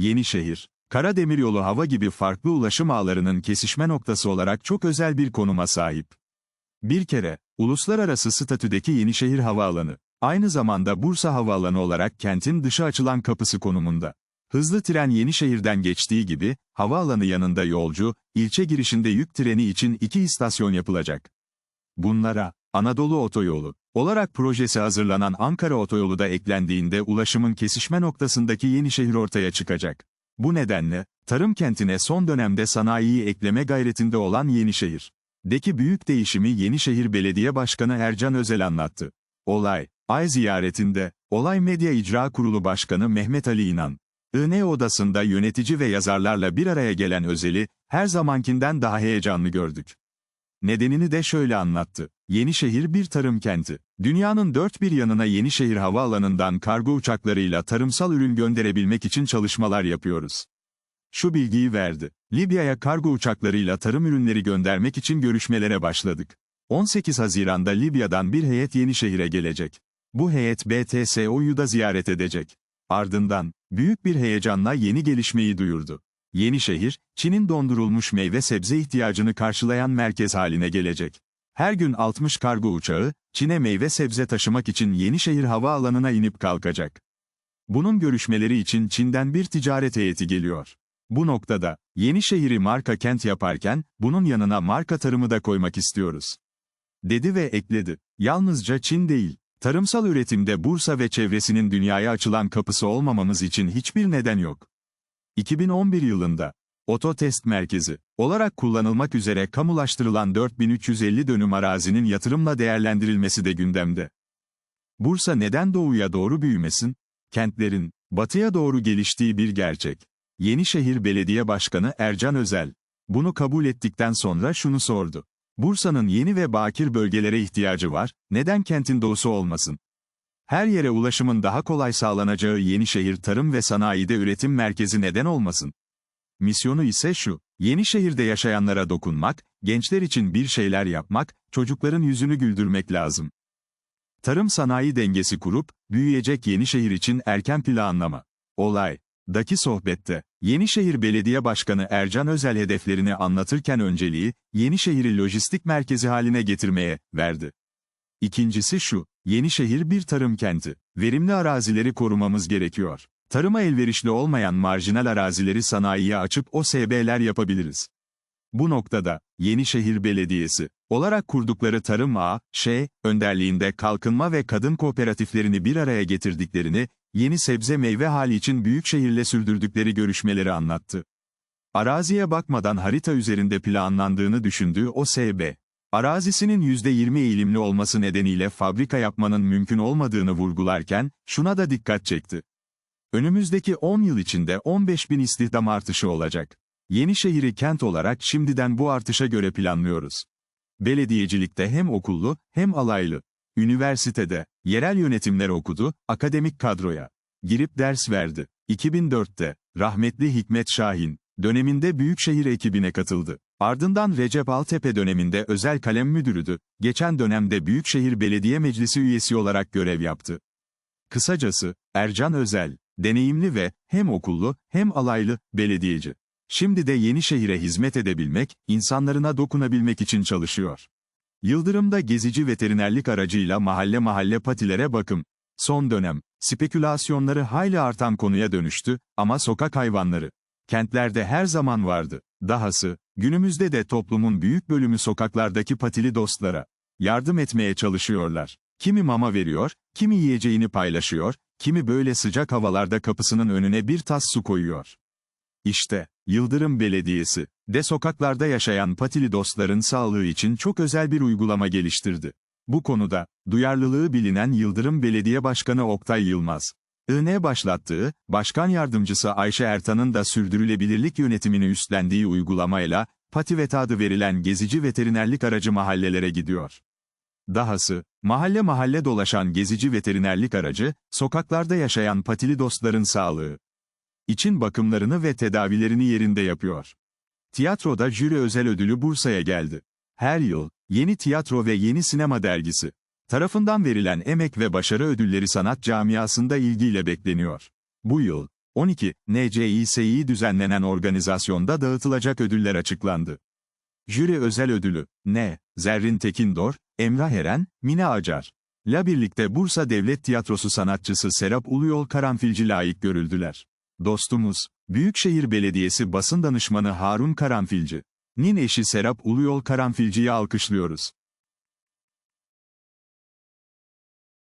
Yenişehir, Karademiryolu hava gibi farklı ulaşım ağlarının kesişme noktası olarak çok özel bir konuma sahip. Bir kere, uluslararası statüdeki Yenişehir Havaalanı, aynı zamanda Bursa Havaalanı olarak kentin dışa açılan kapısı konumunda. Hızlı tren Yenişehir'den geçtiği gibi, havaalanı yanında yolcu, ilçe girişinde yük treni için iki istasyon yapılacak. Bunlara, Anadolu Otoyolu, olarak projesi hazırlanan Ankara Otoyolu da eklendiğinde ulaşımın kesişme noktasındaki Yenişehir ortaya çıkacak. Bu nedenle, tarım kentine son dönemde sanayiyi ekleme gayretinde olan Yenişehir. Deki büyük değişimi Yenişehir Belediye Başkanı Ercan Özel anlattı. Olay, ay ziyaretinde, Olay Medya İcra Kurulu Başkanı Mehmet Ali İnan, IN odasında yönetici ve yazarlarla bir araya gelen Özel'i, her zamankinden daha heyecanlı gördük. Nedenini de şöyle anlattı. Yenişehir bir tarım kenti. Dünyanın dört bir yanına Yenişehir Havaalanı'ndan kargo uçaklarıyla tarımsal ürün gönderebilmek için çalışmalar yapıyoruz. Şu bilgiyi verdi. Libya'ya kargo uçaklarıyla tarım ürünleri göndermek için görüşmelere başladık. 18 Haziran'da Libya'dan bir heyet Yenişehir'e gelecek. Bu heyet BTSO'yu da ziyaret edecek. Ardından, büyük bir heyecanla yeni gelişmeyi duyurdu. Yenişehir, Çin'in dondurulmuş meyve sebze ihtiyacını karşılayan merkez haline gelecek. Her gün 60 kargo uçağı, Çin'e meyve sebze taşımak için Yenişehir havaalanına inip kalkacak. Bunun görüşmeleri için Çin'den bir ticaret heyeti geliyor. Bu noktada, Yenişehir'i marka kent yaparken, bunun yanına marka tarımı da koymak istiyoruz. Dedi ve ekledi. Yalnızca Çin değil, tarımsal üretimde Bursa ve çevresinin dünyaya açılan kapısı olmamamız için hiçbir neden yok. 2011 yılında, Oto Test Merkezi olarak kullanılmak üzere kamulaştırılan 4350 dönüm arazinin yatırımla değerlendirilmesi de gündemde. Bursa neden doğuya doğru büyümesin? Kentlerin, batıya doğru geliştiği bir gerçek. Yenişehir Belediye Başkanı Ercan Özel, bunu kabul ettikten sonra şunu sordu. Bursa'nın yeni ve bakir bölgelere ihtiyacı var, neden kentin doğusu olmasın? Her yere ulaşımın daha kolay sağlanacağı Yenişehir Tarım ve Sanayide Üretim Merkezi neden olmasın? Misyonu ise şu, Yenişehir'de yaşayanlara dokunmak, gençler için bir şeyler yapmak, çocukların yüzünü güldürmek lazım. Tarım sanayi dengesi kurup, büyüyecek Yenişehir için erken planlama. Olay. Daki sohbette, Yenişehir Belediye Başkanı Ercan Özel hedeflerini anlatırken önceliği, Yenişehir'i lojistik merkezi haline getirmeye verdi. İkincisi şu, Yenişehir bir tarım kenti. Verimli arazileri korumamız gerekiyor. Tarıma elverişli olmayan marjinal arazileri sanayiye açıp OSB'ler yapabiliriz. Bu noktada, Yenişehir Belediyesi, olarak kurdukları Tarım A, Ş, önderliğinde kalkınma ve kadın kooperatiflerini bir araya getirdiklerini, yeni sebze meyve hali için Büyükşehir'le sürdürdükleri görüşmeleri anlattı. Araziye bakmadan harita üzerinde planlandığını düşündüğü OSB, arazisinin %20 eğilimli olması nedeniyle fabrika yapmanın mümkün olmadığını vurgularken, şuna da dikkat çekti. Önümüzdeki 10 yıl içinde 15 bin istihdam artışı olacak. Yenişehir'i kent olarak şimdiden bu artışa göre planlıyoruz. Belediyecilikte hem okullu, hem alaylı. Üniversitede, yerel yönetimler okudu, akademik kadroya. Girip ders verdi. 2004'te, rahmetli Hikmet Şahin, döneminde Büyükşehir ekibine katıldı. Ardından Recep Altepe döneminde özel kalem müdürüdü, geçen dönemde Büyükşehir Belediye Meclisi üyesi olarak görev yaptı. Kısacası, Ercan Özel, deneyimli ve, hem okullu, hem alaylı, belediyeci. Şimdi de Yenişehir'e hizmet edebilmek, insanlarına dokunabilmek için çalışıyor. Yıldırım'da gezici veterinerlik aracıyla mahalle mahalle patilere bakım. Son dönem, spekülasyonları hayli artan konuya dönüştü, ama sokak hayvanları. Kentlerde her zaman vardı. Dahası, günümüzde de toplumun büyük bölümü sokaklardaki patili dostlara yardım etmeye çalışıyorlar. Kimi mama veriyor, kimi yiyeceğini paylaşıyor, kimi böyle sıcak havalarda kapısının önüne bir tas su koyuyor. İşte, Yıldırım Belediyesi, de sokaklarda yaşayan patili dostların sağlığı için çok özel bir uygulama geliştirdi. Bu konuda, duyarlılığı bilinen Yıldırım Belediye Başkanı Oktay Yılmaz, IN başlattığı, Başkan Yardımcısı Ayşe Ertan'ın da sürdürülebilirlik yönetimini üstlendiği uygulamayla, Pativet adı verilen gezici veterinerlik aracı mahallelere gidiyor. Dahası, mahalle mahalle dolaşan gezici veterinerlik aracı, sokaklarda yaşayan patili dostların sağlığı için bakımlarını ve tedavilerini yerinde yapıyor. Tiyatroda jüri özel ödülü Bursa'ya geldi. Her yıl, Yeni Tiyatro ve Yeni Sinema dergisi tarafından verilen emek ve başarı ödülleri sanat camiasında ilgiyle bekleniyor. Bu yıl, 12. NCİS'yi düzenlenen organizasyonda dağıtılacak ödüller açıklandı. Jüri özel ödülü, N. Zerrin Tekindor, Emrah Eren, Mine Acar. La birlikte Bursa Devlet Tiyatrosu sanatçısı Serap Uluyol Karanfilci layık görüldüler. Dostumuz, Büyükşehir Belediyesi basın danışmanı Harun Karanfilci. Nin eşi Serap Uluyol Karanfilci'yi alkışlıyoruz.